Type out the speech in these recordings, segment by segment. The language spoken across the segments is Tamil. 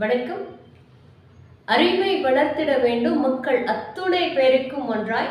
வணக்கம். அறிவை வளர்த்திட வேண்டும் மக்கள் அத்துணை பேருக்கும் ஒன்றாய்.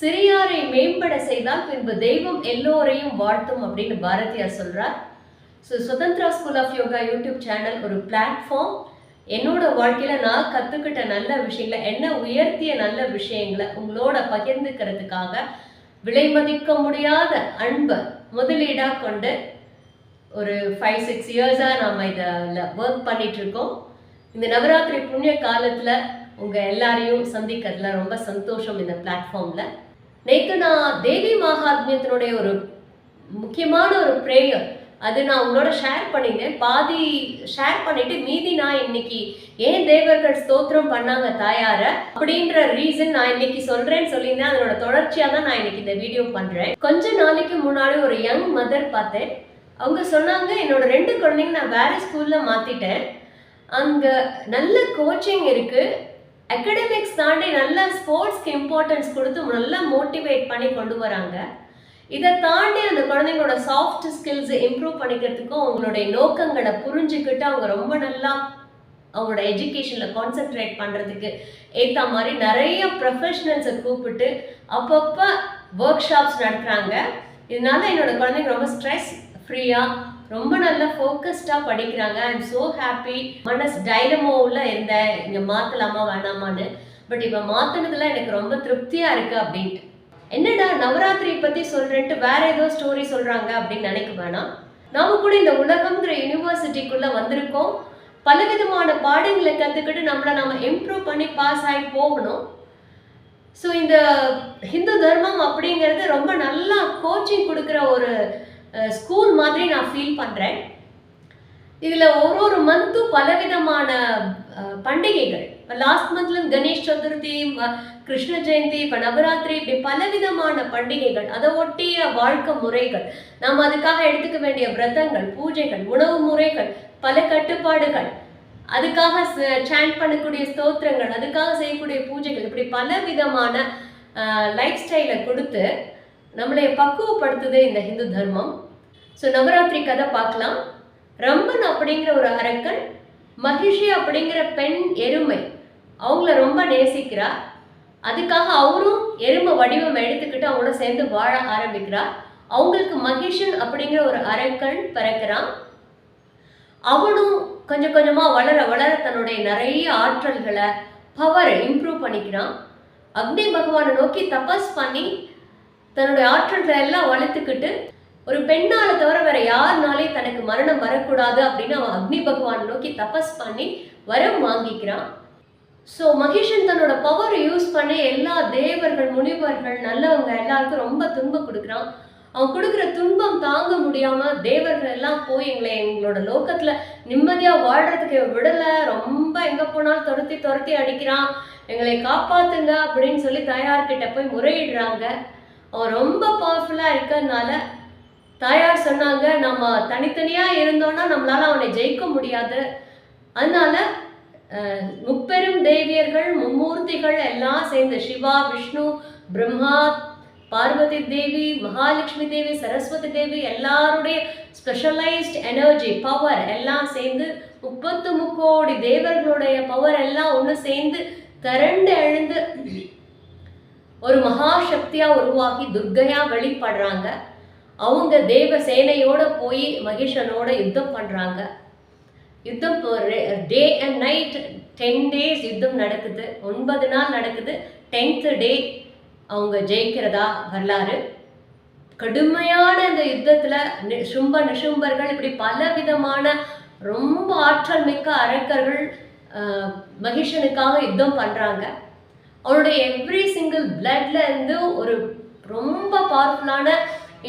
சிறியாரை மேம்பட செய்தால் பின்பு தெய்வம் எல்லோரையும் வாழ்த்தும் அப்படின்னு பாரதியார் சொல்றார். So Suthanthira school of yoga YouTube channel ஒரு பிளாட்ஃபார்ம் என்னோட வாழ்க்கையில நான் கத்துக்கிட்ட நல்ல விஷயங்களை என்ன உயர்த்திய நல்ல விஷயங்களை உங்களோட பகிர்ந்துக்கிறதுக்காக விலை மதிக்க முடியாத அன்பை முதலீடாக கொண்டு ஒரு ஃபைவ் சிக்ஸ் இயர்ஸாக நாம் இதில் ஒர்க் பண்ணிட்டு இருக்கோம். இந்த நவராத்திரி புண்ணிய காலத்தில் உங்கள் எல்லாரையும் சந்திக்கிறதுல ரொம்ப சந்தோஷம் இந்த பிளாட்ஃபார்மில் நேற்று நான் தேவி மகாத்மியத்தினுடைய ஒரு முக்கியமான ஒரு ப்ரேயர் அது நான் உங்களோட ஷேர் பண்ணினேன். பாதி ஷேர் பண்ணிட்டு மீதி நான் இன்னைக்கு ஏன் தேவர்கள் ஸ்தோத்திரம் பண்ணாங்க தாயார அப்படின்ற ரீசன் நான் இன்னைக்கு சொல்றேன்னு சொல்லியிருந்தேன். அதனோட தொடர்ச்சியாக தான் நான் இன்னைக்கு இந்த வீடியோ பண்றேன். கொஞ்ச நாளைக்கு முன்னாடி ஒரு யங் மதர் பார்த்தேன். அவங்க சொன்னாங்க என்னோட ரெண்டு குழந்தைங்க நான் வேற ஸ்கூல்ல மாத்திட்டேன். அங்கே நல்ல கோச்சிங் இருக்குது அகடமிக்ஸ் தாண்டி நல்ல ஸ்போர்ட்ஸ்க்கு இம்பார்ட்டன்ஸ் கொடுத்து நல்லா மோட்டிவேட் பண்ணி கொண்டு வராங்க. இதை தாண்டி அந்த குழந்தைங்களோட சாஃப்ட் ஸ்கில்ஸ் இம்ப்ரூவ் பண்ணிக்கிறதுக்கும் அவங்களுடைய நோக்கங்களை புரிஞ்சுக்கிட்டு அவங்க ரொம்ப நல்லா அவங்களோட எஜுகேஷனில் கான்சென்ட்ரேட் பண்ணுறதுக்கு ஏற்ற மாதிரி நிறைய ப்ரொஃபஷனல்ஸை கூப்பிட்டு அப்பப்போ ஒர்க் ஷாப்ஸ் நடத்துகிறாங்க இதனால என்னோட குழந்தைங்க ரொம்ப ஸ்ட்ரெஸ் ஃப்ரீயாக ரொம்ப நல்லா ஃபோக்கஸ்டாக படிக்கிறாங்க. ஐ எம் ஸோ ஹாப்பி மனஸ் டைனமோவில் இருந்தேன் இங்கே மாற்றலாமா வேணாமான்னு. பட் இப்போ மாற்றினதுல எனக்கு ரொம்ப திருப்தியாக இருக்குது அப்படின்ட்டு. என்னடா நவராத்திரி பற்றி சொல்கிறேன்ட்டு வேற ஏதோ ஸ்டோரி சொல்கிறாங்க அப்படின்னு நினைக்க வேணாம். நாம் கூட இந்த உலகம்ங்கிற யூனிவர்சிட்டிக்குள்ளே வந்திருக்கோம். பலவிதமான பாடங்களை கற்றுக்கிட்டு நம்மளை நம்ம இம்ப்ரூவ் பண்ணி பாஸ் ஆகி போகணும். ஸோ இந்த ஹிந்து தர்மம் அப்படிங்கிறது ரொம்ப நல்லா கோச்சிங் கொடுக்குற ஒரு ஸ்கூல் மாதிரி நான் ஃபீல் பண்ணுறேன் இதில் ஒரு ஒரு மந்த்தும் பலவிதமான அஹ், பண்டிகைகள். லாஸ்ட் மந்த்ல கணேஷ் சதுர்த்தி கிருஷ்ண ஜெயந்தி இப்போ நவராத்திரி இப்படி பலவிதமான பண்டிகைகள் அதை ஒட்டிய வாழ்க்கை முறைகள் நாம் அதுக்காக எடுத்துக்க வேண்டிய விரதங்கள் பூஜைகள் உணவு முறைகள் பல கட்டுப்பாடுகள் அதுக்காக சாண்ட் பண்ணக்கூடிய ஸ்தோத்திரங்கள் அதுக்காக செய்யக்கூடிய பூஜைகள் இப்படி பல விதமான லைஃப் ஸ்டைலை கொடுத்து நம்மளை பக்குவப்படுத்துது இந்த ஹிந்து தர்மம். ஸோ நவராத்திரி கதை பார்க்கலாம். ரம்பன் அப்படிங்கிற ஒரு அரக்கன் மகிஷி அப்படிங்கிற பெண் எருமை அவங்கள ரொம்ப நேசிக்கிறார் அதுக்காக அவரும் எருமை வடிவம் எடுத்துக்கிட்டு அவங்களோட சேர்ந்து வாழ ஆரம்பிக்கிறார் அவங்களுக்கு மகிஷன் அப்படிங்கிற ஒரு அரக்கன் பிறக்கிறான். அவனும் கொஞ்சம் கொஞ்சமாக வளர வளர தன்னுடைய நிறைய ஆற்றல்களை பவரை இம்ப்ரூவ் பண்ணிக்கிறான். அக்னி பகவானை நோக்கி தபஸ் பண்ணி தன்னுடைய ஆற்றல்களை எல்லாம் வளர்த்துக்கிட்டு ஒரு பெண்ணால தவிர வேற யாருனாலே தனக்கு மரணம் வரக்கூடாது அப்படின்னு அவன் அக்னி பகவான் நோக்கி தபஸ் பண்ணி வரம் வாங்கிக்கிறான். ஸோ மகிஷன் தன்னோட பவரை யூஸ் பண்ணி எல்லா தேவர்கள் முனிவர்கள் நல்லவங்க எல்லாருக்கும் ரொம்ப துன்பம் கொடுக்குறான். அவன் கொடுக்குற துன்பம் தாங்க முடியாம தேவர்கள் எல்லாம் போய் எங்களை எங்களோட லோக்கத்துல நிம்மதியா வாழ்றதுக்கு விடல. ரொம்ப எங்க போனாலும் துரத்தி துரத்தி அடிக்கிறான். எங்களை காப்பாத்துங்க அப்படின்னு சொல்லி தாயார்கிட்ட போய் முறையிடுறாங்க. ரொம்ப பவர்ஃபுல்லாக இருக்கறதுனால தாயார் சொன்னாங்க நம்ம தனித்தனியாக இருந்தோன்னா நம்மளால் அவனை ஜெயிக்க முடியாது. அதனால முப்பெரும் தேவியர்கள் மும்மூர்த்திகள் எல்லாம் சேர்ந்து சிவா விஷ்ணு பிரம்மா பார்வதி தேவி மகாலட்சுமி தேவி சரஸ்வதி தேவி எல்லாருடைய ஸ்பெஷலைஸ்ட் எனர்ஜி பவர் எல்லாம் சேர்ந்து முப்பத்து முக்கோடி தேவர்களுடைய பவர் எல்லாம் ஒன்று சேர்ந்து திரண்டு எழுந்து ஒரு மகாசக்தியா உருவாகி துர்கையா வெளிப்படுறாங்க. அவங்க தேவ சேனையோட போய் மகிஷனோட யுத்தம் பண்றாங்க. யுத்தம் day and night ten days யுத்தம் நடக்குது. ஒன்பது நாள் நடக்குது. டென்த்து டே அவங்க ஜெயிக்கிறதா வரலாறு. கடுமையான இந்த யுத்தத்தில் நி- சும்ப நிஷும்பர்கள் இப்படி பல விதமான ரொம்ப ஆற்றல் மிக்க அரக்கர்கள் மகிஷனுக்காக யுத்தம் பண்ணுறாங்க அவனுடைய எவ்ரி சிங்கிள் பிளட்ல இருந்து ஒரு ரொம்ப பவர்ஃபுல்லான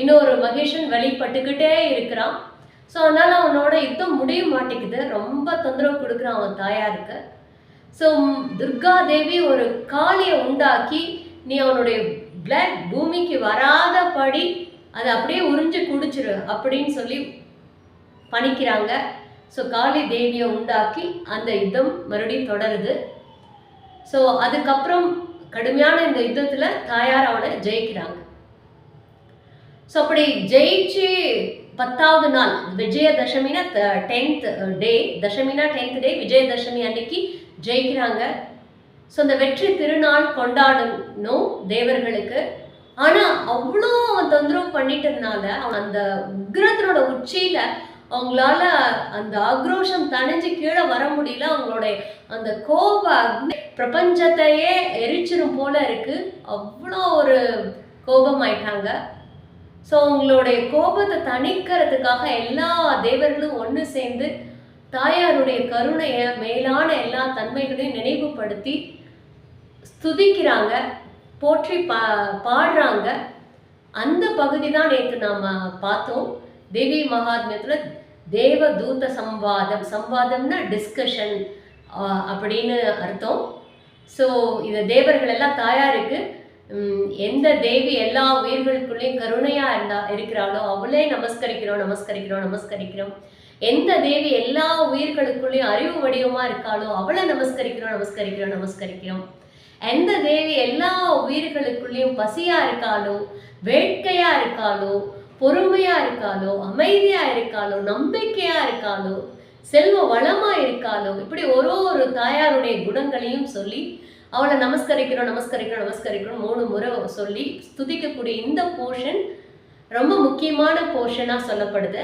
இன்னொரு மகேஷன் வெளிப்பட்டுக்கிட்டே இருக்கிறான். ஸோ அதனால் அவனோட யுத்தம் முடிய மாட்டேங்குது. ரொம்ப தொந்தரவு கொடுக்குறான் அவன் தாயாருக்கு. ஸோ துர்கா தேவி ஒரு காளியை உண்டாக்கி நீ அவனுடைய பிளட் பூமிக்கு வராதபடி அதை அப்படியே உறிஞ்சு குடிச்சிரு அப்படின்னு சொல்லி பணிக்கிறாங்க. ஸோ காளி தேவியை உண்டாக்கி அந்த யுத்தம் மறுபடியும் தொடருது. ஸோ அதுக்கப்புறம் கடுமையான இந்த யுத்தத்தில் தாயார் அவனை ஜெயிக்கிறாங்க. ஸோ அப்படி ஜெயிச்சு பத்தாவது நாள் விஜயதசமினா டென்த் டே தசமினா டென்த் டே விஜயதசமி அன்னைக்கு ஜெயிக்கிறாங்க. ஸோ அந்த வெற்றி திருநாள் கொண்டாடணும் தேவர்களுக்கு. ஆனால் அவ்வளோ அவன் தொந்தரவு பண்ணிட்டதுனால அவன் அந்த உக்ரத்தினோட உச்சியில அவங்களால அந்த ஆக்ரோஷம் தணிஞ்சு கீழே வர முடியல. அவங்களோட அந்த கோப அக்னி பிரபஞ்சத்தையே எரிச்சிரும் போல இருக்கு. அவ்வளோ ஒரு கோபம் ஆயிட்டாங்க ஸோ அவங்களுடைய கோபத்தை தணிக்கிறதுக்காக எல்லா தேவர்களும் ஒன்று சேர்ந்து தாயாருடைய கருணையை மேலான எல்லா தன்மைகளையும் நினைவுபடுத்தி ஸ்துதிக்கிறாங்க போற்றி பா பாடுறாங்க. அந்த பகுதி தான் நேற்று நாம் பார்த்தோம். தேவி மகாத்மியத்தில் தேவ தூத சம்வாதம் சம்வாதம்னா டிஸ்கஷன் அப்படின்னு அர்த்தம். ஸோ இந்த தேவர்கள் எல்லாம் தாயாருக்கு எந்த தேவி எல்லா உயிர்களுக்குள்ளேயும் கருணையாக இருந்தா இருக்கிறாளோ அவளே நமஸ்கரிக்கிறோம் நமஸ்கரிக்கிறோம் நமஸ்கரிக்கிறோம். எந்த தேவி எல்லா உயிர்களுக்குள்ளேயும் அறிவு வடிவமாக இருக்காளோ அவளை நமஸ்கரிக்கிறோம் நமஸ்கரிக்கிறோம் நமஸ்கரிக்கிறோம். எந்த தேவி எல்லா உயிர்களுக்குள்ளேயும் பசியாக இருக்காளோ வேட்கையாக இருக்காளோ பொறுமையா இருக்காளோ அமைதியா இருக்காளோ நம்பிக்கையா இருக்காளோ செல்வ வளமா இருக்காளோ இப்படி ஒரு ஒரு தாயாருடைய குணங்களையும் சொல்லி அவளை நமஸ்கரிக்கிறோம் நமஸ்கரிக்கிறோம் நமஸ்கரிக்கிறோம் மூணு முறை சொல்லி ஸ்துதிக்கக்கூடிய இந்த போர்ஷன் ரொம்ப முக்கியமான போர்ஷனாக சொல்லப்படுது.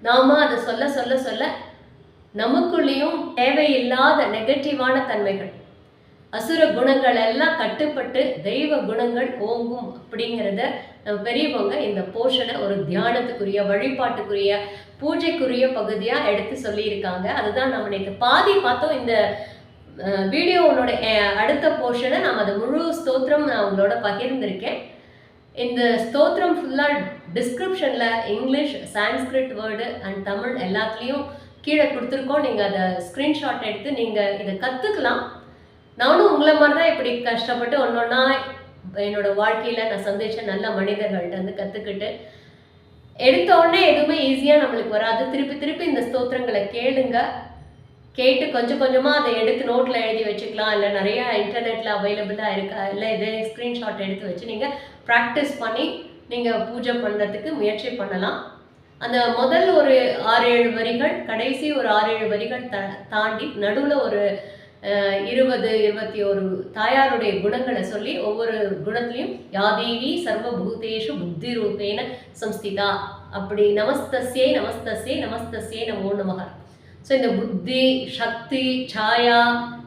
நாம அதை சொல்ல சொல்ல சொல்ல நமக்குள்ளேயும் தேவையில்லாத நெகட்டிவான தன்மைகள் அசுர குணங்கள் எல்லாம் கட்டுப்பட்டு தெய்வ குணங்கள் ஓங்கும் அப்படிங்கிறத நம்ம பெரியவங்க இந்த போர்ஷனை ஒரு தியானத்துக்குரிய வழிபாட்டுக்குரிய பூஜைக்குரிய பகுதியாக எடுத்து சொல்லியிருக்காங்க. அதுதான் நம்ம நேற்று பாதி பார்த்தோம். இந்த வீடியோவோட அடுத்த போர்ஷனை நான் அதை முழு ஸ்தோத்திரம் நான் உங்களோட பகிர்ந்திருக்கேன். இந்த ஸ்தோத்திரம் ஃபுல்லாக டிஸ்கிரிப்ஷனில் English Sanskrit word and Tamil எல்லாத்துலேயும் கீழே கொடுத்துருக்கோம். நீங்கள் அதை ஸ்க்ரீன்ஷாட் எடுத்து நீங்கள் இதை கற்றுக்கலாம் நானும் உங்களை மாதிரி தான் இப்படி கஷ்டப்பட்டு ஒன்று ஒன்றா என்னோட வாழ்க்கையில் நான் சந்தித்த நல்ல மனிதர்கள்ட்ட வந்து கற்றுக்கிட்டு எடுத்த உடனே எதுவுமே ஈஸியாக நம்மளுக்கு வராது. திருப்பி திருப்பி இந்த ஸ்தோத்திரங்களை கேளுங்க. கேட்டு கொஞ்சம் கொஞ்சமாக அதை எடுத்து நோட்டில் எழுதி வச்சுக்கலாம். இல்லை நிறைய இன்டர்நெட்டில் அவைலபிளாக இருக்கா? இல்லை இதே ஸ்க்ரீன்ஷாட் எடுத்து வச்சு நீங்கள் ப்ராக்டிஸ் பண்ணி நீங்கள் பூஜை பண்ணுறதுக்கு முயற்சி பண்ணலாம். அந்த முதல் ஒரு ஆறு ஏழு வரிகள் கடைசி ஒரு ஆறு ஏழு வரிகள் த தாண்டி நடுவில் ஒரு இருபது இருபத்தி ஒரு தாயாருடைய குணங்களை சொல்லி ஒவ்வொரு குணத்துலையும் யாதேவி சர்வபூதேஷு புத்தி ரூபேன சம்ஸ்திதா. அப்படி நமஸ்தஸ்யே நமஸ்தஸ்யே நமஸ்தஸ்யே நமோ நமகர் ஸோ இந்த புத்தி சக்தி சாயா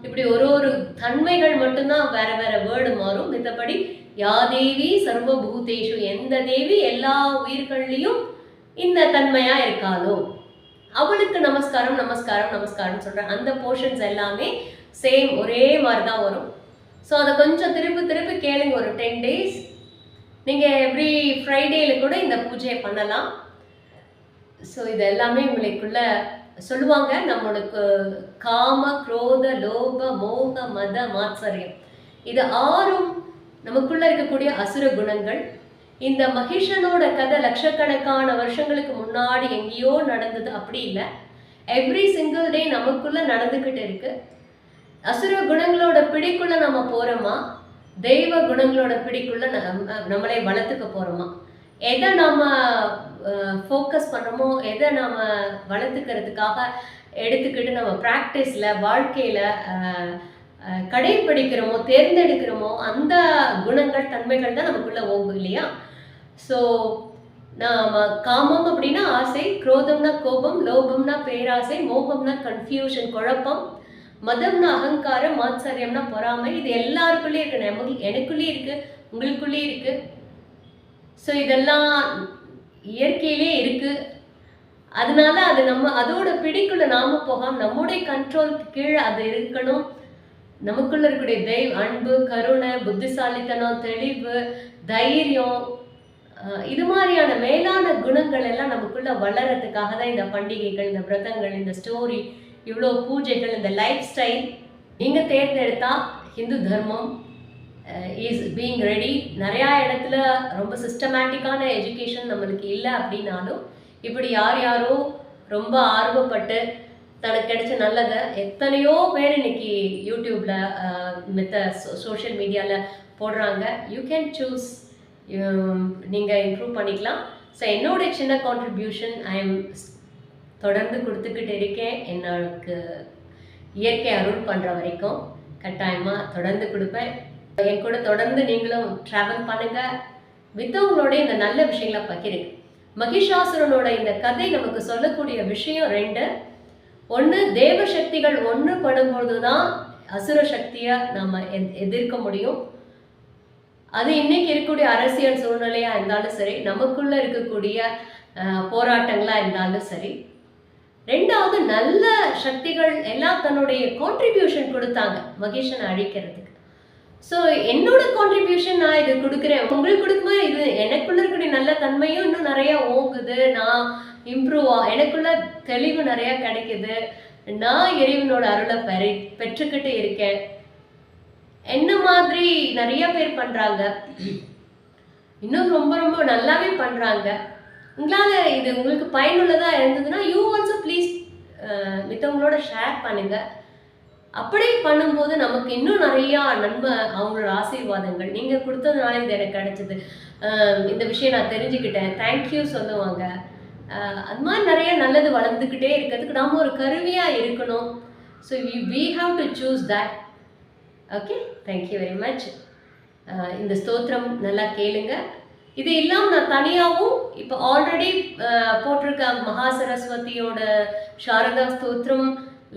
இப்படி ஒரு ஒரு தன்மைகள் மட்டும்தான் வேற வேற வேர்டு மாறும். மித்தபடி யாதேவி சர்வபூதேஷு எந்த தேவி எல்லா உயிர்கள்லையும் இந்த தன்மையா இருக்காளோ. அவளுக்கு நமஸ்காரம் நமஸ்காரம் நமஸ்காரம் சொல்கிறேன் அந்த போர்ஷன்ஸ் எல்லாமே சேம் ஒரே மாதிரி தான் வரும். ஸோ அதை கொஞ்சம் திருப்பி திருப்பி கேளுங்க ஒரு டென் டேஸ் நீங்கள் எவ்ரி ஃப்ரைடேயில் கூட இந்த பூஜையை பண்ணலாம். ஸோ இது எல்லாமே உங்களுக்குள்ள சொல்லுவாங்க. நம்மளுக்கு காம குரோத லோப மோக மத மாத்சரியம். இது ஆறும் நமக்குள்ள இருக்கக்கூடிய அசுர குணங்கள். இந்த மகிஷனோட கதை லட்சக்கணக்கான வருஷங்களுக்கு முன்னாடி எங்கேயோ நடந்தது அப்படி இல்லை. எவ்ரி சிங்கிள் டே நமக்குள்ள நடந்துக்கிட்டு இருக்கு. அசுர குணங்களோட பிடிக்குள்ள நம்ம போறோமா? தெய்வ குணங்களோட பிடிக்குள்ள நம்ம- நம்மளை வளர்த்துக்க போறோமா? எதை நம்ம ஃபோக்கஸ் பண்ணுறோமோ எதை நம்ம வளர்த்துக்கிறதுக்காக எடுத்துக்கிட்டு நம்ம ப்ராக்டிஸில் வாழ்க்கையில் கடைப்பிடிக்கிறோமோ தேர்ந்தெடுக்கிறோமோ அந்த குணங்கள் தன்மைகள் தான் நமக்குள்ளே ஓங்கும் இல்லையா? ஸோ நாம காமம் அப்படின்னா ஆசை குரோதம்னா கோபம் லோபம்னா பேராசை மோகம்னா கன்ஃபியூஷன் குழப்பம் மதம்னா அகங்காரம் மாத்சரியம்னா பொறாமை இது எல்லாருக்குள்ளேயும் இருக்கு. நமக்கு எனக்குள்ளேயும் இருக்கு உங்களுக்குள்ளேயும் இருக்கு. ஸோ இதெல்லாம் இயற்கையிலே இருக்கு. அதனால அது நம்ம அதோட பிடிக்குள்ள நாம போகாம நம்முடைய கண்ட்ரோலுக்கு கீழே அது இருக்கணும். நமக்குள்ள இருக்கக்கூடிய தெய்வ அன்பு கருணை புத்திசாலித்தனம் தெளிவு தைரியம் இது மாதிரியான மேலான குணங்கள் எல்லாம் நமக்குள்ள வளர்றதுக்காக தான் இந்த பண்டிகைகள் இந்த விரதங்கள் இந்த ஸ்டோரி இவ்வளோ பூஜைகள் இந்த லைஃப் ஸ்டைல் நீங்கள் தேர்ந்தெடுத்தா ஹிந்து தர்மம் இஸ் பீங் ரெடி நிறையா இடத்துல ரொம்ப சிஸ்டமேட்டிக்கான எஜுகேஷன் நம்மளுக்கு இல்லை அப்படின்னாலும் இப்படி யார் யாரோ ரொம்ப ஆர்வப்பட்டு தனக்கு கிடைச்ச நல்லதை எத்தனையோ பேர் இன்னைக்கு யூடியூப்பில் மித்த சோஷியல் மீடியாவில் போடுறாங்க. யூ கேன் சூஸ் நீங்கள் இம்ப்ரூவ் பண்ணிக்கலாம். ஸோ என்னோட சின்ன கான்ட்ரிபியூஷன் ஐ எம் தொடர்ந்து கொடுத்துக்கிட்டு இருக்கேன். எனக்கு இயற்கை அருள் பண்ணுற வரைக்கும் கட்டாயமாக தொடர்ந்து கொடுப்பேன். என் கூட தொடர்ந்து நீங்களும் ட்ராவல் பண்ணுங்கள் வித்தவங்களோட இந்த நல்ல விஷயங்களை பகிருங்க. மகிஷாசுரனோட இந்த கதை நமக்கு சொல்லக்கூடிய விஷயம் ரெண்டு. ஒன்று தேவ சக்திகள் ஒன்று படும்பொழுது தான் அசுர சக்தியை நம்ம எத்- எதிர்க்க முடியும். அது இன்னைக்கு இருக்கக்கூடிய அரசியல் சூழ்நிலையாக இருந்தாலும் சரி நமக்குள்ளே இருக்கக்கூடிய போராட்டங்களாக இருந்தாலும் சரி ரெண்டாவது நல்ல சக்திகள் எல்லாம் தன்னுடைய கான்ட்ரிபியூஷன் கொடுத்தாங்க மகேஷனை அழிக்கிறதுக்கு. ஸோ என்னோட கான்ட்ரிபியூஷன் நான் இது கொடுக்குறேன். உங்களுக்கு கொடுக்கும்போது இது எனக்குள்ள இருக்கக்கூடிய நல்ல தன்மையும் இன்னும் நிறையா ஓங்குது. நான் இம்ப்ரூவ் ஆ எனக்குள்ள தெளிவு நிறையா கிடைக்குது. நான் இறைவனோட அருளை பெறி பெற்றுக்கிட்டு இருக்கேன். என்ன மாதிரி நிறைய பேர் பண்ணுறாங்க இன்னும் ரொம்ப ரொம்ப நல்லாவே பண்ணுறாங்க உங்களால் இது உங்களுக்கு பயனுள்ளதாக இருந்ததுன்னா யூ ஆல்சோ ப்ளீஸ் மித்தவங்களோட ஷேர் பண்ணுங்க. அப்படியே பண்ணும்போது நமக்கு இன்னும் நிறையா நண்ப அவங்களோட ஆசீர்வாதங்கள். நீங்கள் கொடுத்ததுனால இது எனக்கு கிடைச்சது. இந்த விஷயம் நான் தெரிஞ்சுக்கிட்டேன். தேங்க்யூ சொல்லுவாங்க. அது மாதிரி நிறைய நல்லது வளர்ந்துக்கிட்டே இருக்கிறதுக்கு நாம ஒரு கருவியாக இருக்கணும். So we have to choose that okay thank you very much இந்த ஸ்தோத்திரம் நல்லா கேளுங்க. இது இல்லாமல் நான் தனியாகவும் இப்போ ஆல்ரெடி போட்டிருக்க மகா சரஸ்வதியோட சாரதா ஸ்தோத்திரம்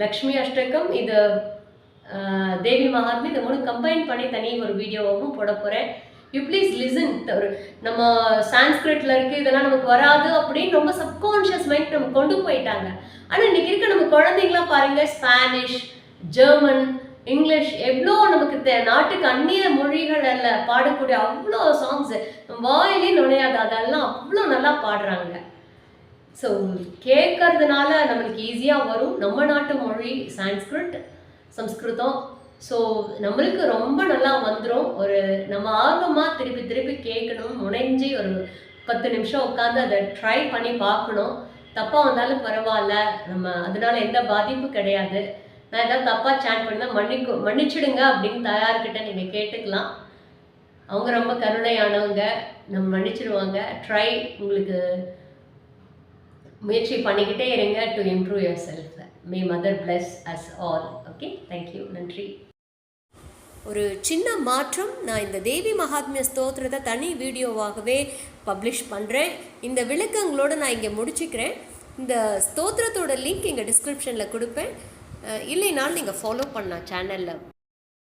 லக்ஷ்மி அஷ்டகம் இது தேவி மகாத்மி இதை மூணு கம்பைன் பண்ணி தனி ஒரு வீடியோவாகவும் போட போகிறேன் யூ ப்ளீஸ் லிசன் ஒரு நம்ம சான்ஸ்கிரிட்ல இருக்கு இதெல்லாம் நமக்கு வராது அப்படின்னு ரொம்ப சப்கான்ஷியஸ் மைண்ட் நம்ம கொண்டு போயிட்டாங்க. ஆனால் இன்னைக்கு இருக்க நம்ம குழந்தைங்களாம் பாருங்க ஸ்பானிஷ் ஜெர்மன் இங்கிலீஷ் எவ்வளோ நமக்கு தே நாட்டுக்கு அந்நிய மொழிகள் அல்ல பாடக்கூடிய அவ்வளோ சாங்ஸ் வாயிலே நுழையாது. அதெல்லாம் அவ்வளோ நல்லா பாடுறாங்க. ஸோ கேட்கறதுனால நம்மளுக்கு ஈஸியாக வரும். நம்ம நாட்டு மொழி சான்ஸ்கிரிட் சம்ஸ்கிருதம். ஸோ நம்மளுக்கு ரொம்ப நல்லா வந்துடும் ஒரு நம்ம ஆர்வமாக திருப்பி திருப்பி கேட்கணும். முனைஞ்சு ஒரு பத்து நிமிஷம் உட்காந்து அதை ட்ரை பண்ணி பார்க்கணும். தப்பாக வந்தாலும் பரவாயில்ல. நம்ம அதனால எந்த பாதிப்பும் கிடையாது. நான் ஏதாவது தப்பாக சேட் பண்ணால் மன்னிக்கு மன்னிச்சிடுங்க அப்படின்னு தயார்கிட்ட நீங்கள் கேட்டுக்கலாம். அவங்க ரொம்ப கருணையானவங்க நம்ம மன்னிச்சிடுவாங்க ட்ரை உங்களுக்கு முயற்சி பண்ணிக்கிட்டே இருங்க to improve yourself may mother bless us all okay thank you நன்றி. ஒரு சின்ன மாற்றம். நான் இந்த தேவி மகாத்மிய ஸ்தோத்திரத்தை தனி வீடியோவாகவே பப்ளிஷ் பண்ணுறேன் இந்த விளக்கங்களோடு நான் இங்கே முடிச்சுக்கிறேன். இந்த ஸ்தோத்திரத்தோட லிங்க் இங்கே டிஸ்கிரிப்ஷனில் கொடுப்பேன். இல்லைனாலும் நீங்கள் ஃபாலோ பண்ணலாம் சேனலில்